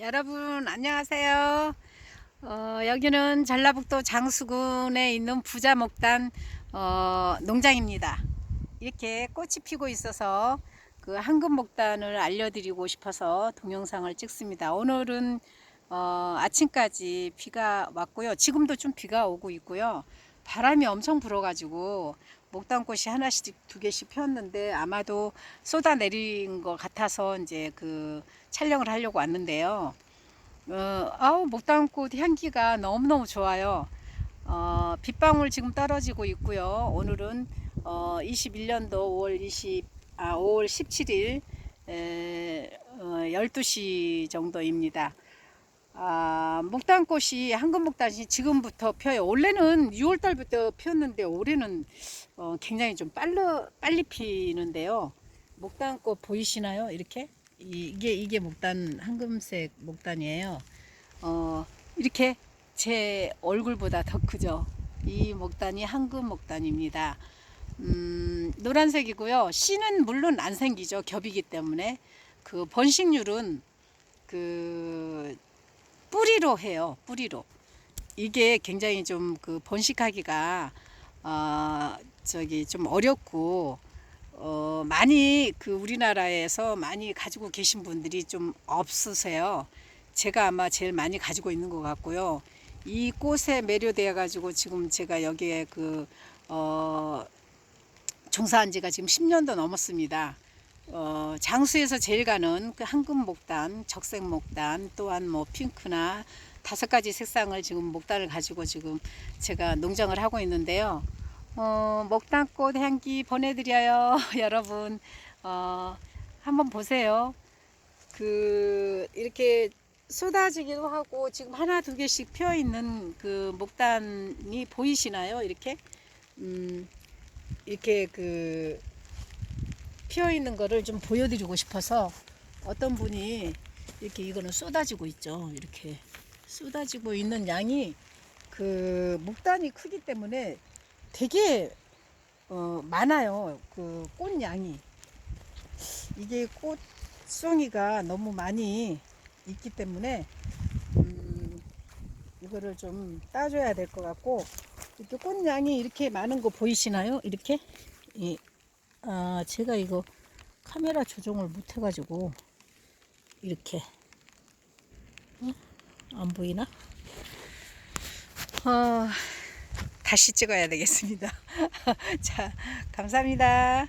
여러분 안녕하세요. 어, 여기는 전라북도 장수군에 있는 부자목단 어, 농장입니다. 이렇게 꽃이 피고 있어서 그 황금목단을 알려드리고 싶어서 동영상을 찍습니다. 오늘은 어, 아침까지 비가 왔고요. 지금도 좀 비가 오고 있고요. 바람이 엄청 불어가지고 목단꽃이 하나씩 두 개씩 피었는데 아마도 쏟아 내린 것 같아서 이제 그 촬영을 하려고 왔는데요. 어, 아우 목단꽃 향기가 너무너무 좋아요. 어, 빗방울 지금 떨어지고 있고요. 오늘은 어, 21년도 5월 20, 아, 5월 17일 에, 어, 12시 정도입니다. 아, 목단꽃이 황금목단이 지금부터 펴요. 원래는 6월 달부터 피었는데 올해는 어, 굉장히 좀 빨리 빨리 피는데요. 목단꽃 보이시나요? 이렇게 이, 이게 이게 목단 황금색 목단이에요. 어, 이렇게 제 얼굴보다 더 크죠. 이 목단이 황금 목단입니다. 음, 노란색이고요. 씨는 물론 안 생기죠. 겹이기 때문에 그 번식률은 그 뿌리로 해요. 뿌리로. 이게 굉장히 좀 그 번식하기가 어, 저기 좀 어렵고 어, 많이 그 우리나라에서 많이 가지고 계신 분들이 좀 없으세요. 제가 아마 제일 많이 가지고 있는 것 같고요. 이 꽃에 매료되어 가지고 지금 제가 여기에 그 어, 종사한 지가 지금 10년도 넘었습니다. 어, 장수에서 제일 가는 그 황금 목단, 적색 목단, 또한 뭐 핑크나 다섯 가지 색상을 지금 목단을 가지고 지금 제가 농장을 하고 있는데요. 어, 목단꽃 향기 보내드려요, 여러분. 어, 한번 보세요. 그 이렇게 쏟아지기도 하고 지금 하나 두 개씩 피어 있는 그 목단이 보이시나요? 이렇게 음, 이렇게 그 피어 있는 거를 좀 보여드리고 싶어서 어떤 분이 이렇게 이거는 쏟아지고 있죠. 이렇게 쏟아지고 있는 양이 그 목단이 크기 때문에 되게 어, 많아요. 그 꽃 양이 이게 꽃송이가 너무 많이 있기 때문에 음, 이거를 좀 따줘야 될 것 같고 이렇게 꽃 양이 이렇게 많은 거 보이시나요? 이렇게 이, 아, 제가 이거 카메라 조정을 못 해가지고 이렇게 어? 안 보이나? 어, 다시 찍어야 되겠습니다. 자, 감사합니다.